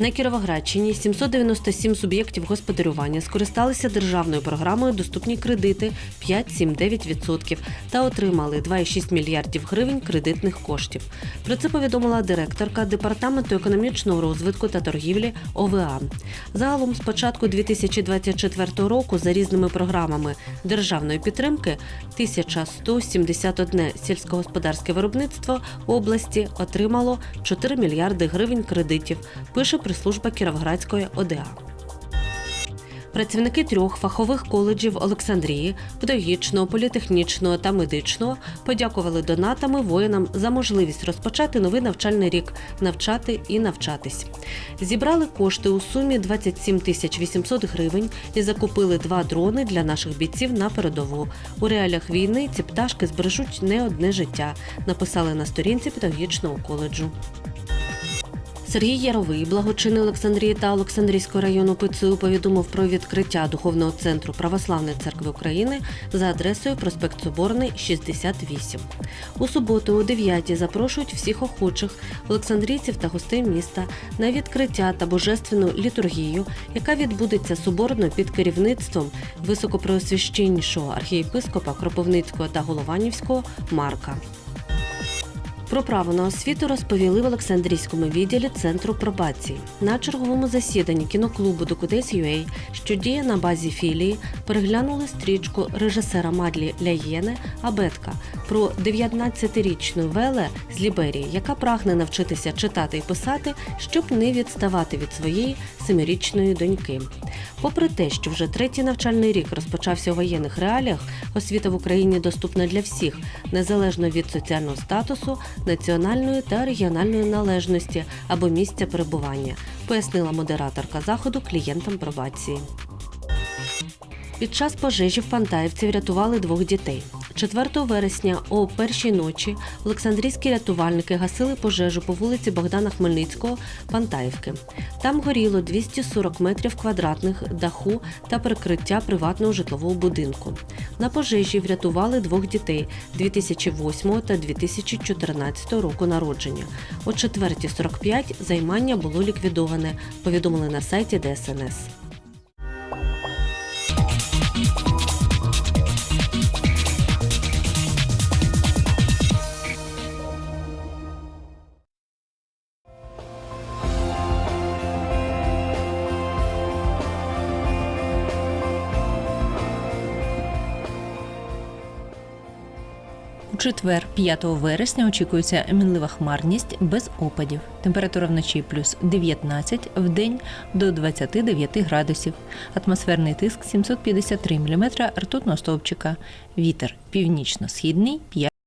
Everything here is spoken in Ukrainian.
На Кіровоградщині 797 суб'єктів господарювання скористалися державною програмою Доступні кредити 5-7-9% та отримали 2,6 мільярдів гривень кредитних коштів. Про це повідомила директорка департаменту економічного розвитку та торгівлі ОВА. Загалом з початку 2024 року за різними програмами державної підтримки 1171 сільськогосподарське виробництво області отримало 4 мільярди гривень кредитів, пише прес-служба Кіровоградської ОДА. Працівники трьох фахових коледжів Олександрії, педагогічного, політехнічного та медичного подякували донатами воїнам за можливість розпочати новий навчальний рік, навчати і навчатись. Зібрали кошти у сумі 27 тисяч 800 гривень і закупили два дрони для наших бійців на передову. У реаліях війни ці пташки збережуть не одне життя. Написали на сторінці педагогічного коледжу. Сергій Яровий, благочинний Олександрії та Олександрійського району ПЦУ повідомив про відкриття духовного центру Православної церкви України за адресою проспект Соборний, 68. У суботу о 9 запрошують всіх охочих олександрійців та гостей міста на відкриття та божественну літургію, яка відбудеться соборно під керівництвом високопреосвященнішого архієпископа Кропивницького та Голованівського Марка. Про право на освіту розповіли в Олександрійському відділі центру пробації. На черговому засіданні кіноклубу Докудесь.UA, що діє на базі філії, переглянули стрічку режисера Мадлі Ляєне Абетка про 19-річну Веле з Ліберії, яка прагне навчитися читати і писати, щоб не відставати від своєї семирічної доньки. Попри те, що вже третій навчальний рік розпочався у воєнних реаліях, освіта в Україні доступна для всіх, незалежно від соціального статусу, національної та регіональної належності або місця перебування, пояснила модераторка заходу клієнтам пробації. Під час пожежі в Пантаївці врятували двох дітей. 4 вересня о першій ночі Олександрійські рятувальники гасили пожежу по вулиці Богдана Хмельницького, Пантаївки. Там горіло 240 метрів квадратних даху та перекриття приватного житлового будинку. На пожежі врятували двох дітей 2008 та 2014 року народження. О 4.45 займання було ліквідоване, повідомили на сайті ДСНС. У четвер, 5 вересня, очікується мінлива хмарність без опадів. Температура вночі плюс 19, в день до 29 градусів. Атмосферний тиск 753 мм ртутного стовпчика. Вітер північно-східний 5